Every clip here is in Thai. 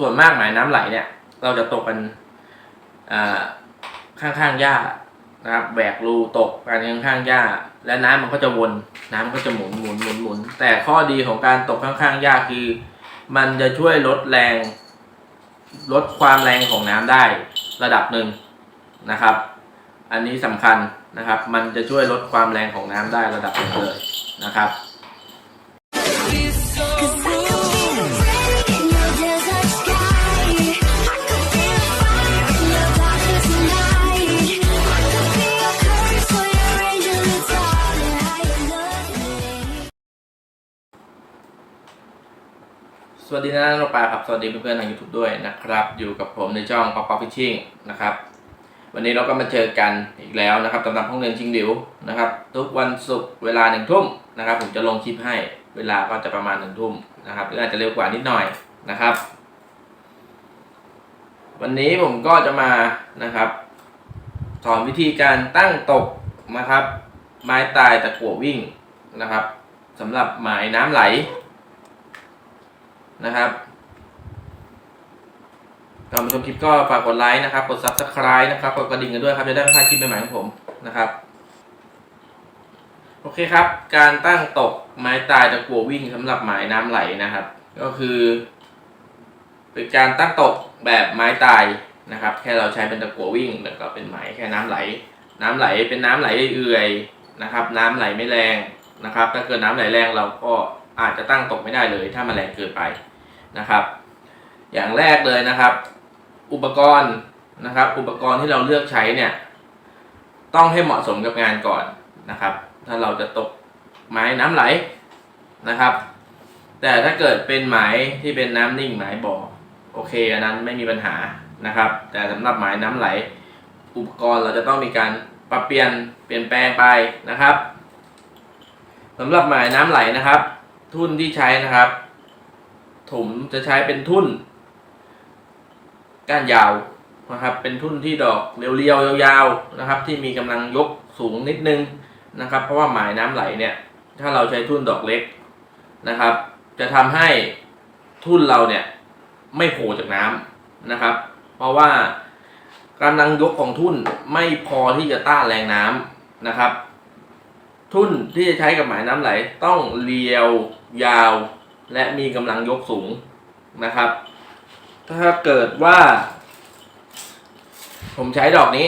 ส่วนมากหมายน้ำไหลเนี่ย เราจะตกกันข้างๆหญ้านะครับแหวกรูตกกันข้างๆหญ้า และน้ำมันก็จะวน น้ำมันก็จะหมุนหมุนหมุนหมุนแต่ข้อดีของการตกข้างๆหญ้าคือ มันจะช่วยลดแรง ลดความแรงของน้ำได้ระดับหนึ่งนะครับ อันนี้สำคัญนะครับ มันจะช่วยลดความแรงของน้ำได้ระดับหนึ่งเลยนะครับ วัสดีนะน้องปลาครับ สวัสดีเพื่อนๆทาง YouTube ด้วยนะครับ อยู่กับผมในช่อง Pop Pop Fishing นะครับ วันนี้เราก็มาเจอกันอีกแล้วนะครับสำหรับห้องเรียนชิงหลิวนะครับ ทุกวันศุกร์เวลาหนึ่งทุ่มนะครับ ผมจะลงคลิปให้เวลาก็จะประมาณหนึ่งทุ่มนะครับหรืออาจจะเร็วกว่านิดหน่อยนะครับ วันนี้ผมก็จะมานะครับ สอนวิธีการตั้งตกนะครับ ไม้ตายตะกั่ววิ่งนะครับสำหรับหมายน้ำไหล นะครับก่อนมาชมคลิปก็ฝากกดไลค์นะครับ กด subscribe นะครับ กดกระดิ่งกันด้วยครับ จะได้ไม่พลาดคลิปใหม่ๆของผมนะครับ โอเคครับ การตั้งตกไม้ตายตะกัววิ่งสำหรับหมายน้ำไหลนะครับ ก็คือ เป็นการตั้งตกแบบไม้ตายนะครับ แค่เราใช้เป็นตะกัววิ่งแล้วก็เป็นหมายแค่น้ำไหล น้ำไหลเป็นน้ำไหลเอื่อยๆนะครับ น้ำไหลไม่แรงนะครับ ถ้าเกิดน้ำไหลแรงเราก็อาจจะตั้งตกไม่ได้เลย ถ้ามันแรงเกินไป นะครับ อย่างแรกเลยนะครับ อุปกรณ์นะครับ อุปกรณ์ที่เราเลือกใช้เนี่ยต้องให้เหมาะสมกับงานก่อนนะครับ ถ้าเราจะตกไม้น้ำไหลนะครับ แต่ถ้าเกิดเป็นหมายที่เป็นน้ำนิ่งหมายบ่อโอเคอันนั้นไม่มีปัญหานะครับ แต่สำหรับหมายน้ำไหล อุปกรณ์เราจะต้องมีการปรับเปลี่ยนเปลี่ยนแปลงไปนะครับสำหรับหมายน้ำไหลนะครับ ทุ่นที่ใช้นะครับ ผมจะใช้เป็นทุ่นก้านยาวนะครับ เป็นทุ่นที่ดอกเรียวๆยาวๆนะครับ ที่มีกำลังยกสูงนิดนึงนะครับ เพราะว่าหมายน้ำไหลเนี่ย ถ้าเราใช้ทุ่นดอกเล็กนะครับ จะทำให้ทุ่นเราเนี่ยไม่โผล่จากน้ำนะครับ เพราะว่ากำลังยกของทุ่นไม่พอที่จะต้านแรงน้ำนะครับ ทุ่นที่จะใช้กับหมายน้ำไหลต้องเรียวยาว และมีกำลังยกสูงนะครับ ถ้าเกิดว่า ผมใช้ดอกนี้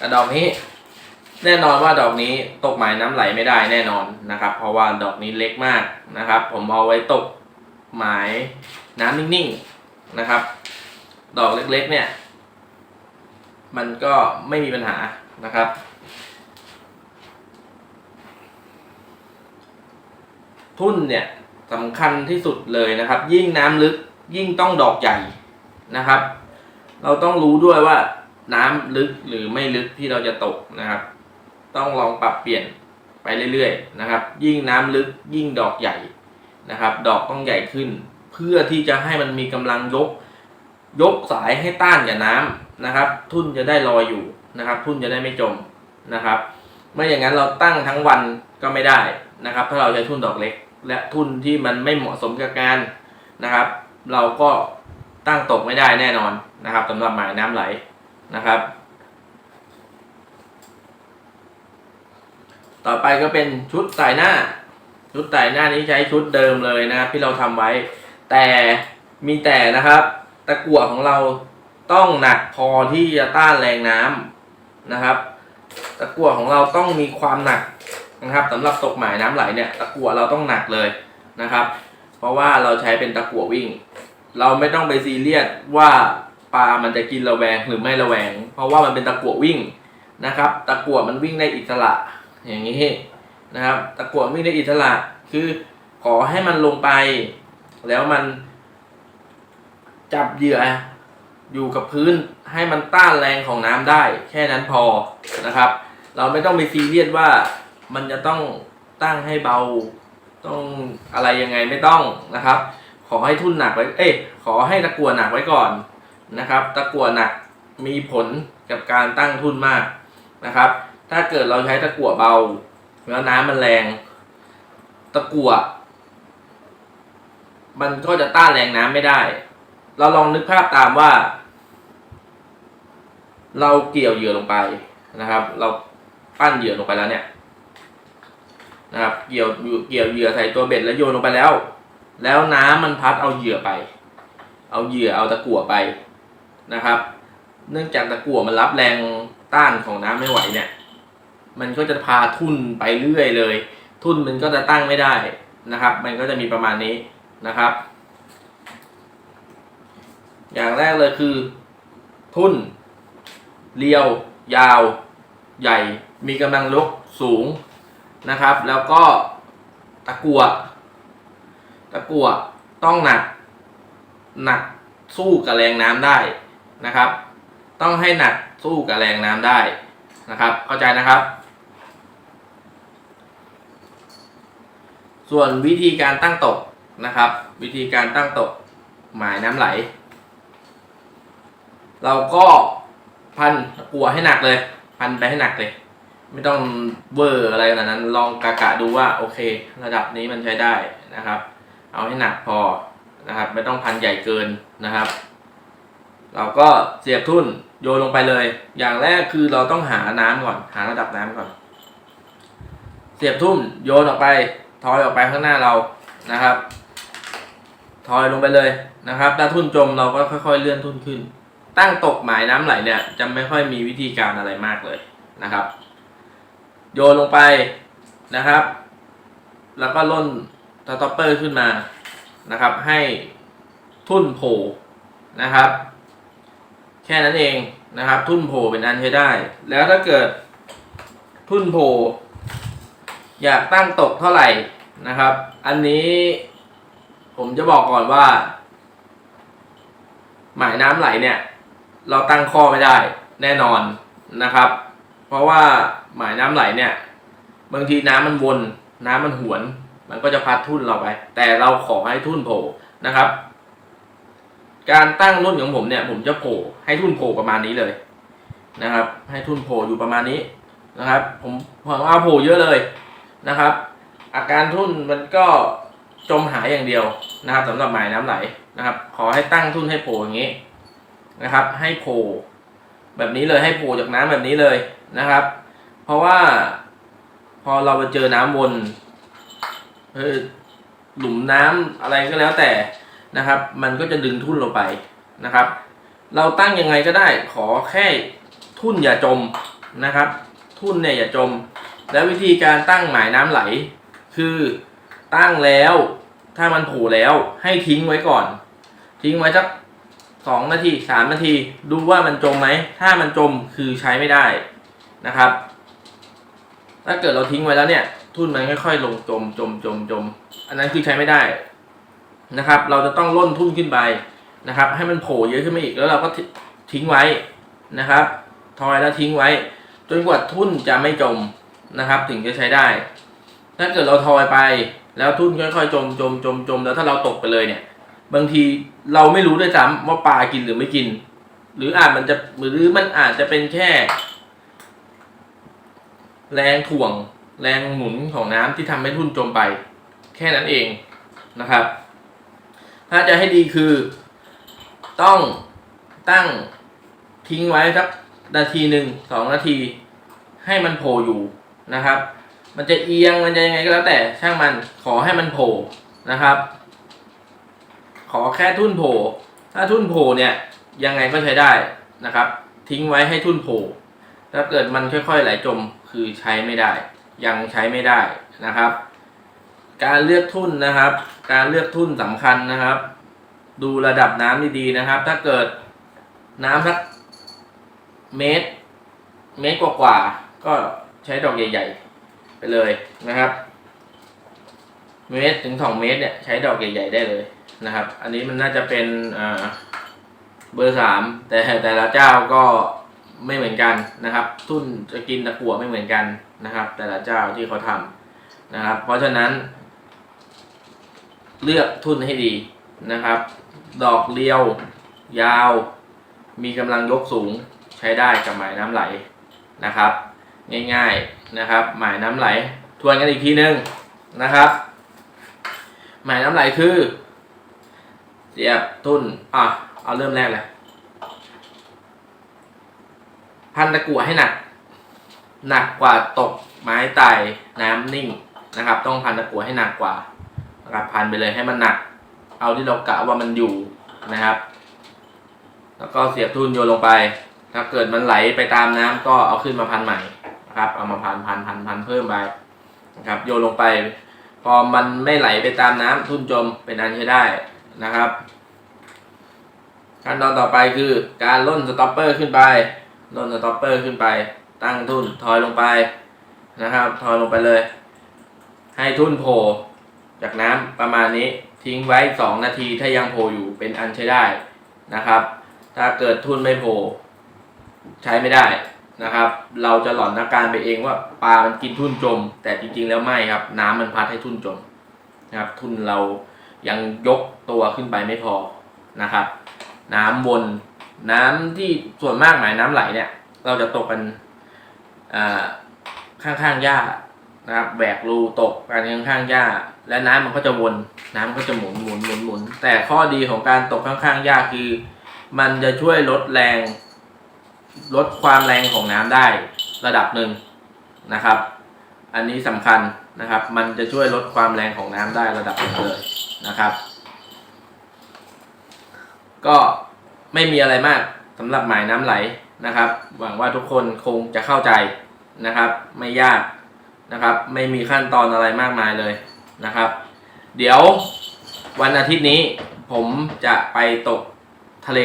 กับดอกนี้ แน่นอนว่าดอกนี้ตกหมายน้ำไหลไม่ได้แน่นอนนะครับ เพราะว่าดอกนี้เล็กมากนะครับ ผมเอาไว้ตกหมายน้ำนิ่งๆนะครับ ดอกเล็กๆเนี่ย มันก็ไม่มีปัญหานะครับทุ่นเนี่ย สำคัญที่สุดเลยนะครับ ยิ่งน้ำลึกยิ่งต้องดอกใหญ่นะครับ เราต้องรู้ด้วยว่าน้ำลึกหรือไม่ลึกที่เราจะตกนะครับ ต้องลองปรับเปลี่ยนไปเรื่อยๆนะครับ ยิ่งน้ำลึกยิ่งดอกใหญ่นะครับ ดอกต้องใหญ่ขึ้น เพื่อที่จะให้มันมีกำลังยก ยกสายให้ต้านกับน้ำนะครับ ทุ่นจะได้ลอยอยู่นะครับ ทุ่นจะได้ไม่จมนะครับ ไม่อย่างนั้นเราตั้งทั้งวันก็ไม่ได้นะครับ ถ้าเราใช้ทุ่นดอกเล็ก และทุนที่มันไม่เหมาะสมกับการนะครับ เราก็ตั้งตกไม่ได้แน่นอนนะครับสำหรับหมายน้ำไหลนะครับ ต่อไปก็เป็นชุดไต่หน้า ชุดไต่หน้านี้ใช้ชุดเดิมเลยนะครับที่เราทำไว้ แต่มีแต่นะครับ ตะกั่วของเราต้องหนักพอที่จะต้านแรงน้ำนะครับ ตะกั่วของเราต้องมีความหนัก นะครับสำหรับตกหมายน้ำไหลเนี่ยตะกั่วเราต้องหนักเลยนะครับ เพราะว่าเราใช้เป็นตะกั่ววิ่ง เราไม่ต้องไปซีเรียสว่าปลามันจะกินระแวงหรือไม่ระแวง เพราะว่ามันเป็นตะกั่ววิ่งนะครับ ตะกั่วมันวิ่งได้อิสระอย่างนี้นะครับ ตะกั่ววิ่งได้อิสระคือขอให้มันลงไป แล้วมันจับเหยื่ออยู่กับพื้นให้มันต้านแรงของน้ำได้ แค่นั้นพอนะครับ เราไม่ต้องไปซีเรียสว่า มันจะต้องตั้งให้เบาต้องอะไรยังไงไม่ต้องนะครับ ขอให้ทุ่นหนักไว้ เอ้ยขอให้ตะกั่วหนักไว้ก่อนนะครับ ตะกั่วหนักมีผลกับการตั้งทุ่นมากนะครับ ถ้าเกิดเราใช้ตะกั่วเบา แล้วน้ำมันแรง ตะกั่วมันก็จะต้านแรงน้ำไม่ได้ เราลองนึกภาพตามว่า เราเกี่ยวเหยื่อลงไปนะครับ เราปั้นเหยื่อลงไปแล้วเนี่ย นะครับ เกี่ยวเกี่ยวเหยื่อใส่ตัวเบ็ดแล้วโยนลงไปแล้ว แล้วน้ำมันพัดเอาเหยื่อไป เอาเหยื่อเอาตะกั่วไปนะครับ เนื่องจากตะกั่วมันรับแรงต้านของน้ำไม่ไหวเนี่ย มันก็จะพาทุ่นไปเรื่อยเลย ทุ่นมันก็จะตั้งไม่ได้นะครับ มันก็จะมีประมาณนี้นะครับ อย่างแรกเลยคือ ทุ่นเรียวยาว ใหญ่ มีกำลังยกสูง นะครับ แล้วก็ตะกัวตะกัวต้องหนัก หนักสู้กับแรงน้ำได้นะครับ ต้องให้หนักสู้กับแรงน้ำได้นะครับ เข้าใจนะครับ ส่วนวิธีการตั้งตกนะครับ วิธีการตั้งตกหมายน้ำไหล เราก็พันตะกัวให้หนักเลย พันไปให้หนักเลย ไม่ต้องเวอร์อะไรขนาดนั้น ลองกะกะดูว่าโอเค ระดับนี้มันใช้ได้นะครับ เอาให้หนักพอนะครับ ไม่ต้องพันใหญ่เกินนะครับ เราก็เสียบทุ่นโยนลงไปเลย อย่างแรกคือเราต้องหาน้ำก่อน หาระดับน้ำก่อน เสียบทุ่นโยนออกไป ทอยออกไปข้างหน้าเรานะครับ ทอยลงไปเลยนะครับ ถ้าทุ่นจมเราก็ค่อยๆเลื่อนทุ่นขึ้น ตั้งตกหมายน้ำไหลเนี่ยจะไม่ค่อยมีวิธีการอะไรมากเลยนะครับ โยนลงไปนะครับ แล้วก็ล่นสต็อปเปอร์ขึ้นมานะครับ ให้ทุ่นโผล่นะครับ แค่นั้นเองนะครับ ทุ่นโผล่เป็นอันใช้ได้ แล้วถ้าเกิดทุ่นโผล่อยากตั้งตกเท่าไหร่นะครับ อันนี้ผมจะบอกก่อนว่า หมายน้ำไหลเนี่ย เราตั้งข้อไม่ได้แน่นอนนะครับ เพราะว่าหมายน้ำไหลเนี่ยบางทีน้ำมันวน น้ำมันหวน มันก็จะพัดทุ่นเราไป แต่เราขอให้ทุ่นโผล่นะครับ การตั้งรุ่นของผมเนี่ย ผมจะโผล่ให้ทุ่นโผล่ประมาณนี้เลยนะครับ ให้ทุ่นโผล่อยู่ประมาณนี้นะครับ ผมผมเอาโผล่เยอะเลยนะครับ อาการทุ่นมันก็จมหายอย่างเดียวนะครับสำหรับหมายน้ำไหลนะครับ ขอให้ตั้งทุ่นให้โผล่อย่างนี้นะครับ ให้โผล่ แบบนี้เลยให้โผล่จากน้ำแบบนี้เลยนะครับ เพราะว่าพอเราไปเจอน้ำวนเออหลุมน้ำอะไรก็แล้วแต่นะครับ มันก็จะดึงทุ่นเราไปนะครับ เราตั้งยังไงก็ได้ขอแค่ทุ่นอย่าจมนะครับ ทุ่นเนี่ยอย่าจม แล้ววิธีการตั้งหมายน้ำไหล คือตั้งแล้ว ถ้ามันโผล่แล้วให้ทิ้งไว้ก่อน ทิ้งไว้สัก สองนาทีสามนาที ดูว่ามันจมไหม ถ้ามันจมคือใช้ไม่ได้นะครับ ถ้าเกิดเราทิ้งไว้แล้วเนี่ย ทุ่นมันค่อยๆลงจมจมจมจม อันนั้นคือใช้ไม่ได้นะครับ เราจะต้องล่นทุ่นขึ้นไปนะครับ ให้มันโผล่เยอะขึ้นมาอีกแล้วเราก็ทิ้งไว้นะครับ ทอยแล้วทิ้งไว้ จนกว่าทุ่นจะไม่จมนะครับ ถึงจะใช้ได้ ถ้าเกิดเราทอยไป แล้วทุ่นค่อยๆ จมจมจมจมแล้วถ้าเราตกไปเลยเนี่ย บางทีเราไม่รู้ด้วยซ้ำว่าปลากินหรือไม่กิน หรืออาจมันจะหรือมันอาจจะเป็นแค่ แรงถ่วง แรงหมุนของน้ำที่ทำให้ทุ่นจมไป แค่นั้นเองนะครับ ถ้าจะให้ดีคือ ต้องตั้งทิ้งไว้สักนาทีหนึ่งสองนาที ให้มันโผล่อยู่นะครับ มันจะเอียงมันจะยังไงก็แล้วแต่ช่างมันขอให้มันโผล่นะครับ ขอแค่ทุ่นโผล่ถ้าทุ่นโผล่เนี่ยยังไงก็ใช้ได้นะครับ ทิ้งไว้ให้ทุ่นโผล่ถ้าเกิดมันค่อยๆไหลจมคือใช้ไม่ได้ ยังใช้ไม่ได้นะครับ การเลือกทุ่นนะครับ การเลือกทุ่นสำคัญนะครับ ดูระดับน้ำดีๆนะครับ ถ้าเกิดน้ำสักเมตร เมตรกว่าๆก็ใช้ดอกใหญ่ ๆ ไปเลยนะครับ เมตรถึงสองเมตรเนี่ยใช้ดอกใหญ่ ๆ ได้เลย นะครับ อันนี้มันน่าจะเป็นเบอร์สามแต่แต่ละเจ้าก็ไม่เหมือนกันนะครับ ทุ่นจะกินตะกั่วไม่เหมือนกันนะครับ แต่ละเจ้าที่เขาทำนะครับ เพราะฉะนั้น เลือกทุ่นให้ดีนะครับ ดอกเรียว ยาว มีกำลังยกสูงใช้ได้กับหมายน้ำไหลนะครับ ง่ายๆนะครับ หมายน้ำไหล ทวนกันอีกทีนึงนะครับ หมายน้ำไหลคือ เสียบทุนอะเอาเริ่มแรกเลยพันตะกั่วให้หนัก หนักกว่าตกไม้ไต่น้ำนิ่งนะครับ ต้องพันตะกั่วให้หนักกว่านะครับพันไปเลยให้มันหนัก เอาที่เรากะว่ามันอยู่นะครับ แล้วก็เสียบทุนโยนลงไป ถ้าเกิดมันไหลไปตามน้ำก็เอาขึ้นมาพันใหม่นะครับ เอามาพันพันพันพันเพิ่มไปนะครับ โยนลงไป พอมันไม่ไหลไปตามน้ำทุนจมเป็นอันใช้ได้ นะครับ ขั้นตอนต่อไปคือการล่นสต็อปเปอร์ขึ้นไปล่นสต็อปเปอร์ขึ้นไป ตั้งทุนถอยลงไปนะครับถอยลงไปเลย ให้ทุนโผล่จากน้ำประมาณนี้ทิ้งไว้ 2 นาทีถ้ายังโผล่อยู่เป็นอันใช้ได้นะครับ ถ้าเกิดทุนไม่โผล่ใช้ไม่ได้นะครับ เราจะหลอนอาการไปเองว่าปลามันกินทุ่นจม แต่จริงๆแล้วไม่ครับ น้ำมันพัดให้ทุ่นจมนะครับ ทุ่นเรา ยังยกตัวขึ้นไปไม่พอนะครับ น้ำวนน้ำที่ส่วนมากหมายน้ำไหลเนี่ย เราจะตกกันอ่าข้างๆหญ้านะครับแบกรูตกกันข้างๆหญ้า และน้ำมันก็จะวน น้ำก็จะหมุนหมุนหมุนหมุนแต่ข้อดีของการตกข้างๆหญ้าคือ มันจะช่วยลดแรง ลดความแรงของน้ำได้ระดับหนึ่งนะครับ อันนี้สำคัญ นะครับ มันจะช่วยลดความแรงของน้ำได้ระดับหนึ่งเลยนะครับ ก็ไม่มีอะไรมากสำหรับหมายน้ำไหลนะครับ หวังว่าทุกคนคงจะเข้าใจนะครับ ไม่ยากนะครับ ไม่มีขั้นตอนอะไรมากมายเลยนะครับ เดี๋ยววันอาทิตย์นี้ผมจะไปตกทะเล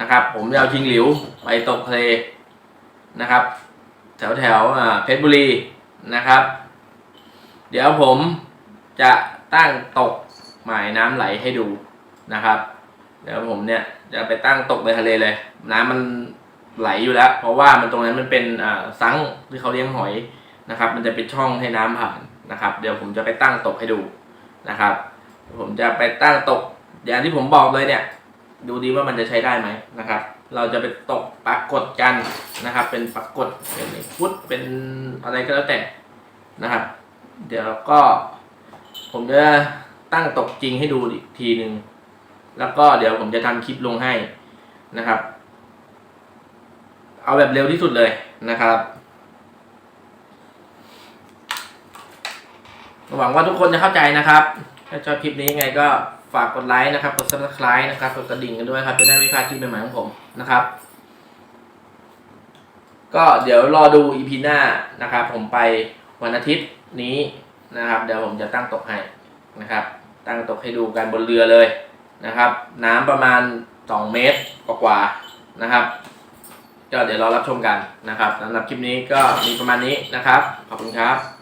นะครับ ผมจะเอาชิงหลิวไปตกทะเลนะครับ แถวแถวเพชรบุรีนะครับ เดี๋ยวผมจะตั้งตกหมายน้ำไหลให้ดูนะครับ เดี๋ยวผมเนี่ยจะไปตั้งตกในทะเลเลย น้ำมันไหลอยู่แล้ว เพราะว่ามันตรงนั้นมันเป็นอ่าซังที่เขาเลี้ยงหอยนะครับ มันจะเป็นช่องให้น้ำผ่านนะครับ เดี๋ยวผมจะไปตั้งตกให้ดูนะครับ ผมจะไปตั้งตกอย่างที่ผมบอกเลยเนี่ย ดูดีว่ามันจะใช้ได้ไหมนะครับ เราจะไปตกปรากฏกันนะครับ เป็นปรากฏเป็นฟุตเป็นอะไรก็แล้วแต่นะครับ เดี๋ยวก็ ผมจะตั้งตกจริงให้ดูอีกทีหนึ่งแล้วก็เดี๋ยวผมจะทำคลิปลงให้นะครับ เอาแบบเร็วที่สุดเลยนะครับหวังว่าทุกคนจะเข้าใจนะครับ ถ้าชอบคลิปนี้ยังไงก็ฝากกดไลค์นะครับ กด subscribe นะครับ กดกระดิ่งกันด้วยครับ จะได้ไม่พลาดคลิปใหม่ๆของผมนะครับ ก็เดี๋ยวรอดู EP หน้านะครับ ผมไป วันอาทิตย์นี้นะครับ เดี๋ยวผมจะตั้งตกให้นะครับ ตั้งตกให้ดูกันบนเรือเลยนะครับ น้ำประมาณ 2 เมตรกว่าๆนะครับ ก็เดี๋ยวเรารับชมกันนะครับสำหรับคลิปนี้ก็มีประมาณนี้นะครับ ขอบคุณครับ